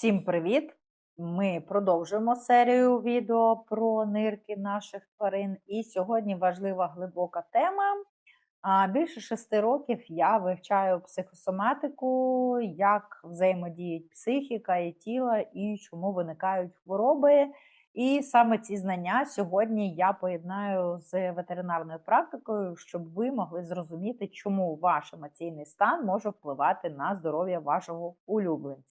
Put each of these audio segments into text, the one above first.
Всім привіт! Ми продовжуємо серію відео про нирки наших тварин. І сьогодні важлива глибока тема. Більше шести років я вивчаю психосоматику, як взаємодіють психіка і тіло, і чому виникають хвороби. І саме ці знання сьогодні я поєднаю з ветеринарною практикою, щоб ви могли зрозуміти, чому ваш емоційний стан може впливати на здоров'я вашого улюбленця.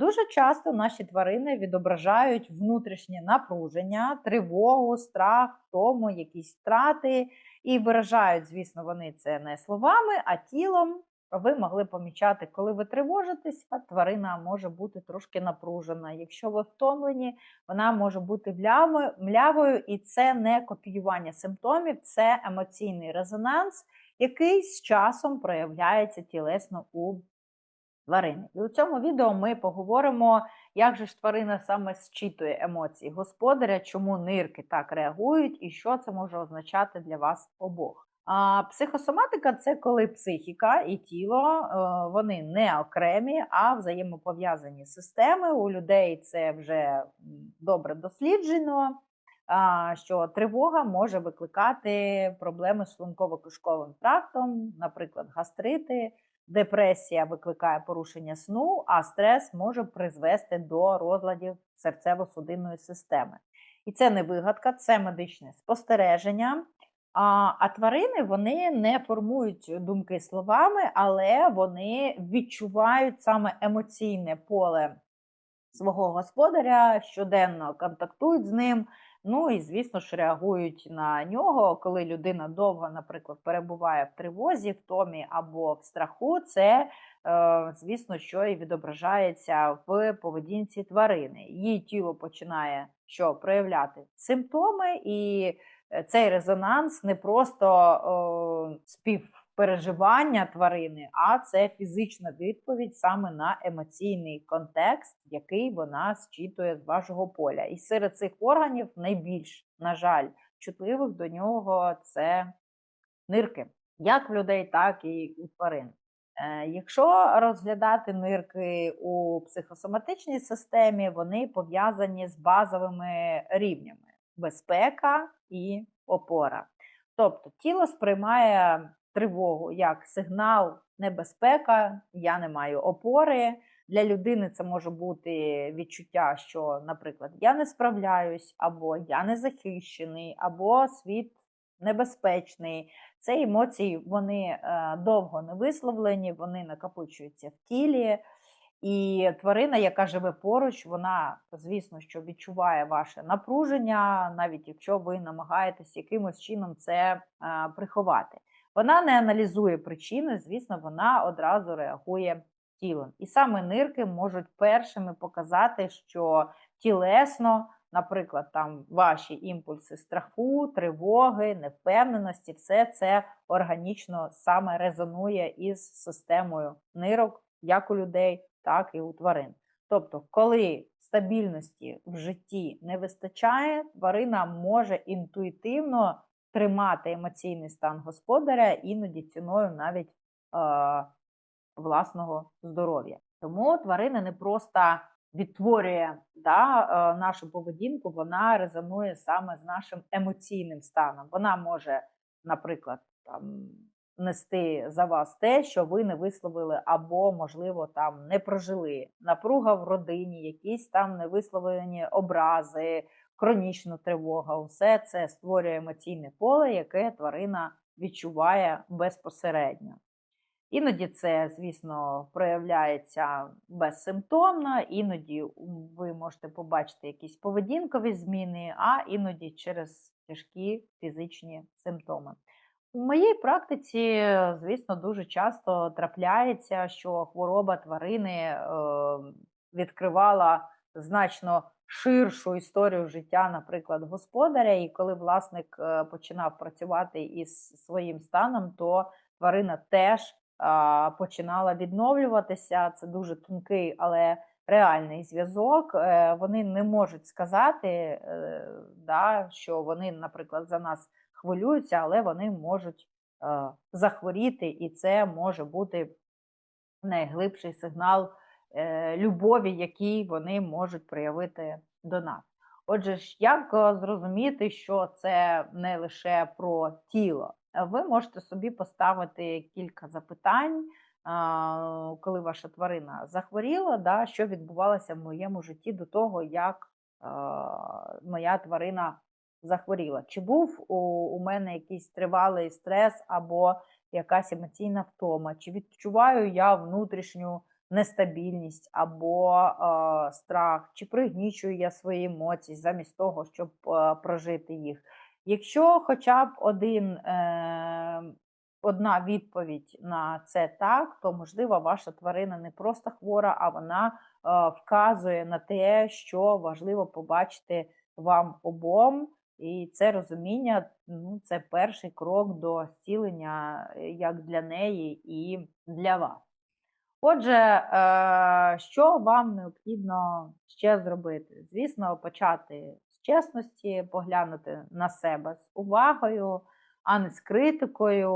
Дуже часто наші тварини відображають внутрішнє напруження, тривогу, страх, втому, якісь втрати, і виражають, звісно, вони це не словами, а тілом. Ви могли помічати, коли ви тривожитесь, а тварина може бути трошки напружена. Якщо ви втомлені, вона може бути млявою, і це не копіювання симптомів, це емоційний резонанс, який з часом проявляється тілесно у тварини. І у цьому відео ми поговоримо, як же ж тварина саме зчитує емоції господаря, чому нирки так реагують і що це може означати для вас обох. А психосоматика це коли психіка і тіло е, вони не окремі, а взаємопов'язані системи. У людей це вже добре досліджено. Що тривога може викликати проблеми з шлунково-кишковим трактом, наприклад, гастрити, Депресія викликає порушення сну, а стрес може призвести до розладів серцево-судинної системи. І це не вигадка, це медичне спостереження. А, а тварини вони не формують думки словами, але вони відчувають саме емоційне поле свого господаря, щоденно контактують з ним. Ну і, звісно ж, реагують на нього, коли людина довго, наприклад, перебуває в тривозі, в томі або в страху, це, е, звісно, що і відображається в поведінці тварини. Її тіло починає що проявляти симптоми, і е, цей резонанс не просто е, співпереживання тварини, а це фізична відповідь саме на емоційний контекст, який вона зчитує з вашого поля. І серед цих органів найбільш, на жаль, чутливих до нього це нирки, як в людей, так і у тварин. Е, Якщо розглядати нирки у психосоматичній системі, вони пов'язані з базовими рівнями безпека і опора. Тобто тіло сприймає тривогу як сигнал небезпека, я не маю опори. Для людини це може бути відчуття, що, наприклад, я не справляюсь, або я не захищений, або світ небезпечний. Це емоції вони е, довго не висловлені, вони накопичуються в тілі. І тварина, яка живе поруч, вона, звісно, що відчуває ваше напруження, навіть якщо ви намагаєтесь якимось чином це е, приховати. Вона не аналізує причини, звісно, вона одразу реагує тілом. І саме нирки можуть першими показати, що тілесно, наприклад, там ваші імпульси страху, тривоги, невпевненості, все це органічно саме резонує із системою нирок, як у людей, так і у тварин. Тобто, коли стабільності в житті не вистачає, тварина може інтуїтивно тримати емоційний стан господаря, іноді ціною навіть е, власного здоров'я. Тому тварина не просто відтворює да, е, нашу поведінку, вона резонує саме з нашим емоційним станом. Вона може, наприклад, там. Нести за вас те, що ви не висловили, або, можливо, там не прожили напруга в родині, якісь там невисловлені образи, хронічна тривога. Усе це створює емоційне поле, яке тварина відчуває безпосередньо. Іноді це, звісно, проявляється безсимптомно, іноді ви можете побачити якісь поведінкові зміни, а іноді через тяжкі фізичні симптоми. У моїй практиці, звісно, дуже часто трапляється, що хвороба тварини е, відкривала значно ширшу історію життя, наприклад, господаря. І коли власник е, починав працювати із своїм станом, то тварина теж починала відновлюватися. Це дуже тонкий, але реальний зв'язок. Е, Вони не можуть сказати, е, да, що вони, наприклад, за нас хвилюються, але вони можуть захворіти, і це може бути найглибший сигнал любові, які вони можуть проявити до нас. Отже, як е, зрозуміти, що це не лише про тіло? Е, Ви можете собі поставити кілька запитань, коли ваша тварина захворіла, да, що відбувалося в моєму житті до того, як моя тварина захворіла. Чи був у мене якийсь тривалий стрес або якась емоційна втома? Чи відчуваю я внутрішню нестабільність або е, страх, чи пригнічую я свої емоції замість того, щоб е, прожити їх? Якщо хоча б один, е, одна відповідь на це так, то можливо ваша тварина не просто хвора, а вона е, вказує на те, що важливо побачити вам обом. І це розуміння ну, це перший крок до зцілення е, як для неї і для вас. Отже, е, що вам необхідно ще зробити? Звісно, почати з чесності, поглянути на себе з увагою, а не з критикою,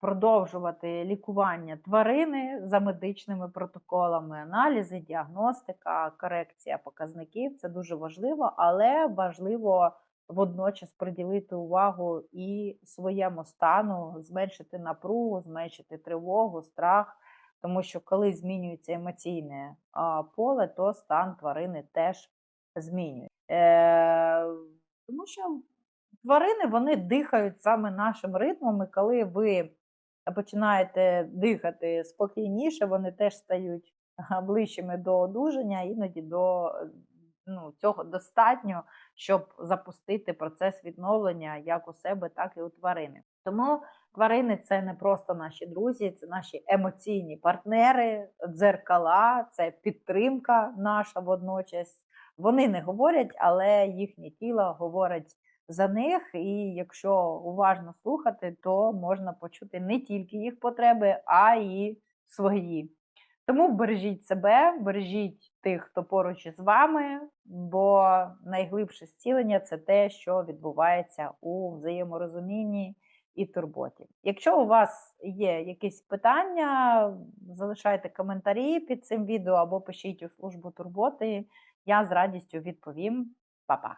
продовжувати лікування тварини за медичними протоколами, аналізи, діагностика, корекція показників це дуже важливо, але важливо водночас приділити увагу і своєму стану, зменшити напругу, зменшити тривогу, страх. Тому що коли змінюється емоційне поле, то стан тварини теж змінюється. Е, тому що тварини вони дихають саме нашим ритмом, і коли ви починаєте дихати спокійніше, вони теж стають ближчими до одужання, іноді до ну, цього достатньо, щоб запустити процес відновлення як у себе, так і у тварини. Тому тварини це не просто наші друзі, це наші емоційні партнери, дзеркала, це підтримка наша водночас. Вони не говорять, але їхнє тіло говорить за них. І якщо уважно слухати, то можна почути не тільки їх потреби, а й свої. Тому бережіть себе, бережіть тих, хто поруч із вами, бо найглибше зцілення це те, що відбувається у взаєморозумінні і турботі. Якщо у вас є якісь питання, залишайте коментарі під цим відео або пишіть у службу турботи. Я з радістю відповім. Па-па!